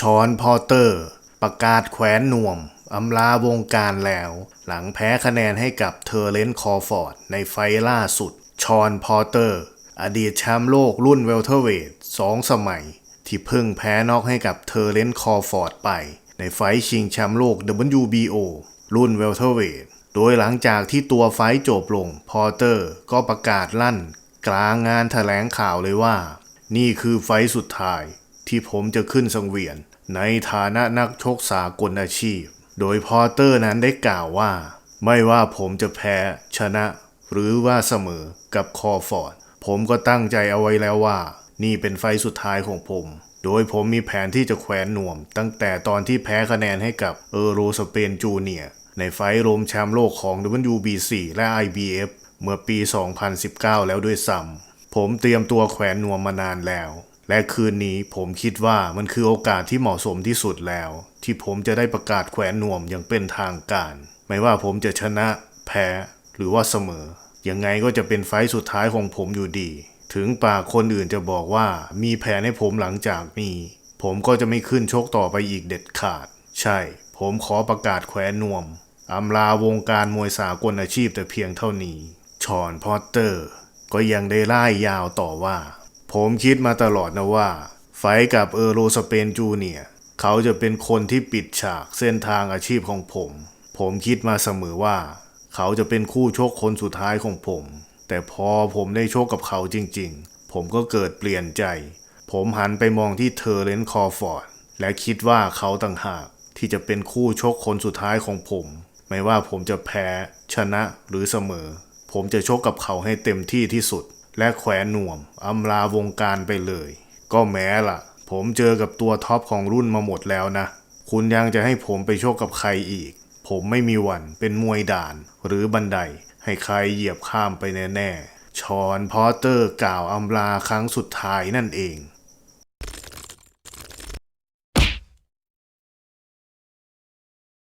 ชอนพอเตอร์ ประกาศแขวนนวมอำลาวงการแล้ว หลังแพ้คะแนนให้กับเทอร์เลนคอร์ฟอร์ด ในไฟล่าสุด ชอนพอเตอร์ อดีตแชมป์โลกรุ่นเวลเทอร์เวทสองสมัย ที่เพิ่งแพ้นอกให้กับเทอร์เลนคอร์ฟอร์ดไป ในไฟล์ชิงแชมป์โลก WBO รุ่นเวลเทอร์เวทโดยหลังจากที่ตัวไฟจบลง พอเตอร์ก็ประกาศลั่น กลางงานแถลงข่าวเลยว่า นี่คือไฟสุดท้าย ที่ผมจะขึ้นสังเวียน ในฐานะนักชกสากลอาชีพ โดยพอเตอร์นั้นได้กล่าวว่า ไม่ว่าผมจะแพ้ ชนะ หรือว่าเสมอกับคอฟอร์ด ผมก็ตั้งใจเอาไว้แล้วว่า นี่เป็นไฟสุดท้ายของผม โดยผมมีแผนที่จะแขวนหน่วม ตั้งแต่ตอนที่แพ้คะแนนให้กับเออโรสเปนจูเนียในไฟรมแชมป์โลกของ WBC และ IBF เมื่อปี 2019 แล้วด้วยซ้ำผมเตรียมตัวแขวนนวมมานานแล้ว และคืนนี้ผมคิดว่ามันคือโอกาสที่เหมาะสมที่สุดแล้ว ที่ผมจะได้ประกาศแขวนนวมอย่างเป็นทางการ ไม่ว่าผมจะชนะ แพ้ หรือว่าเสมอ ยังไงก็จะเป็นไฟสุดท้ายของผมอยู่ดี ถึงปากคนอื่นจะบอกว่ามีแผนให้ผมหลังจากนี้ ผมก็จะไม่ขึ้นชกต่อไปอีกเด็ดขาด ใช่ ผมขอประกาศแขวนนวมอำลาวงการมวยสากลอาชีพแต่เพียงเท่านี้ ชอนพอตเตอร์ ก็ยังได้ไล่ยาวต่อว่า ผมคิดมาตลอดนะว่า ไฟกับเออโรสเปนจูเนียเขาจะเป็นคนที่ปิดฉากเส้นทางอาชีพของผม ผมคิดมาเสมอว่า เขาจะเป็นคู่ชกคนสุดท้ายของผม แต่พอผมได้ชกกับเขาจริง ๆ ผมก็เกิดเปลี่ยนใจ ผมหันไปมองที่เทอร์เลนคอร์ฟอร์ด และคิดว่าเขาต่างหากที่จะเป็นคู่ชกคนสุดท้ายของผม ไม่ว่าผมจะแพ้ ชนะหรือเสมอ ผมจะชกกับเขาให้เต็มที่ที่สุด และแขวนนวมอำลาวงการไปเลย ก็แม้ล่ะ ผมเจอกับตัวท็อปของรุ่นมาหมดแล้วนะ คุณยังจะให้ผมไปโชคกับใครอีก ผมไม่มีวันเป็นมวยด่าน หรือบันได ให้ใครเหยียบข้ามไปแน่ๆชอนพอเตอร์กล่าวอำลาครั้งสุดท้ายนั่นเอง